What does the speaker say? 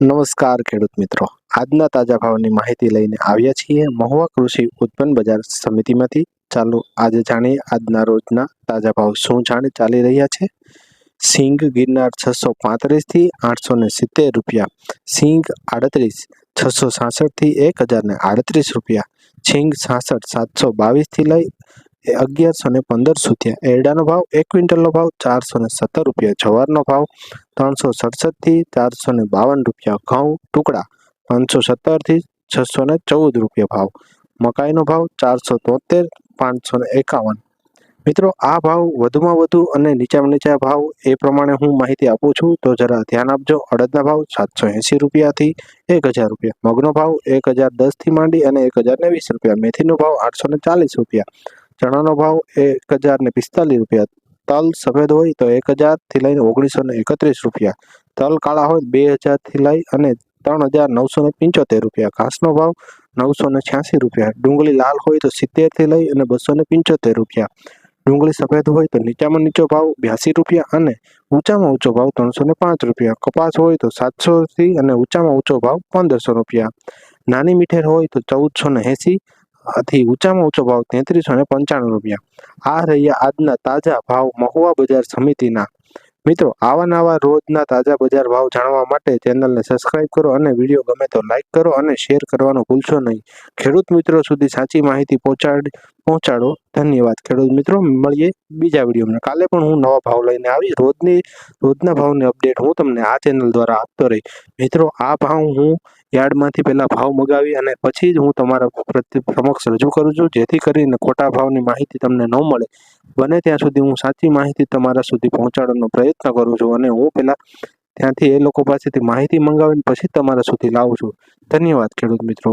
નમસ્કાર ખેડૂત મિત્રો. આજના તાજા ભાવની માહિતી લઈને આવ્યા છીએ મહુવા કૃષિ ઉત્પન્ન બજાર સમિતિમાંથી. ચાલો આજે જાણીએ આજના રોજના તાજા ભાવ શું જાણે ચાલી રહ્યા છે? સિંગ ગિરનાર છસો પાંત્રીસથી આઠસો ને સિત્તેર રૂપિયા. સિંગ આડત્રીસ છસો સાસઠથી એક હજાર ને આડત્રીસ રૂપિયા. છીંગ સાસઠ સાતસો બાવીસથી લઈ અગિયારસો ને પંદર સુધી એરડાનો ભાવ, એક ક્વિન્ટલનો ભાવ, ચારસો ને સત્તર રૂપિયા જવારનો ભાવ, ત્રણસો સડસઠથી ચારસો ને બાવન રૂપિયા ઘઉં ટુકડા, પાંચસો સત્તરથી છસો ને ચૌદ રૂપિયા ભાવ, મકાઈનો ભાવ, ચારસો તોતેર, પાંચસો ને એકાવન. મિત્રો, આ ભાવ વધુમાં વધુ અને નીચામાં નીચા ભાવ એ પ્રમાણે હું માહિતી આપું છું, તો જરા ધ્યાન આપજો. અડદના ભાવ સાતસો એંસી રૂપિયાથી એક હજાર રૂપિયા, મગનો ભાવ એક હજાર દસથી માંડી અને એક હજાર ને વીસ રૂપિયા, મેથીનો ભાવ આઠસો ને ચાલીસ રૂપિયા ચણાનો ભાવ એક હજાર ને પિસ્તાલીસ રૂપિયા. તલ સફેદ હોય તો એક હજારથી લઈને ઓગણીસો ને એકત્રીસ રૂપિયા. તલ કાળા હોય બે હજારથી લઈ અને ત્રણ હજાર નવસો ને પંચોતેર રૂપિયા. ઘાસનો ભાવ નવસો ને છ્યાસી રૂપિયા. ડુંગળી લાલ હોય તો સિત્તેરથી લઈ અને બસો ને પંચોતેર રૂપિયા. ડુંગળી સફેદ હોય તો નીચામાં નીચો ભાવ બ્યાસી રૂપિયા અને ઊંચામાં ઊંચો ભાવ ત્રણસો ને પાંચ રૂપિયા. કપાસ હોય તો સાતસોથી અને ઊંચામાં ઊંચો ભાવ પંદરસો રૂપિયા. નાની મીઠેર હોય તો ચૌદસો ને એંસી આથી ઊંચામાં ઊંચો ભાવ તેત્રીસો ને પંચાણું રૂપિયા. આ રહ્યા આજના તાજા ભાવ મહુવા બજાર સમિતિના. મિત્રો, આવા નવા રોજના તાજા બજાર ભાવ જાણવા માટે ચેનલને સબસ્ક્રાઇબ કરો અને વીડિયો ગમે તો લાઇક કરો અને શેર કરવાનું ભૂલશો નહીં. ખેડૂત મિત્રો સુધી સાચી માહિતી પહોંચાડ પહોંચાડો. ધન્યવાદ ખેડૂત મિત્રો, મળીએ બીજા વિડીયોમાં. કાલે પણ હું નવા ભાવ લઈને આવી રોજની, રોજના ભાવની અપડેટ હું તમને આ ચેનલ દ્વારા આપતો રહી મિત્રો, આ ભાવ હું યાર્ડમાંથી પહેલાં ભાવ મગાવી અને પછી જ હું તમારા સમક્ષ રજૂ કરું છું. જેથી કરીને ખોટા ભાવની માહિતી તમને ન મળે. બને ત્યાં સુધી હું સાચી માહિતી તમારા સુધી પહોંચાડવાનો પ્રયત્ન કરું છું અને હું પહેલાં ત્યાંથી એ લોકો પાસેથી માહિતી મંગાવીને પછી તમારા સુધી લાવું છું. ધન્યવાદ ખેડૂત મિત્રો.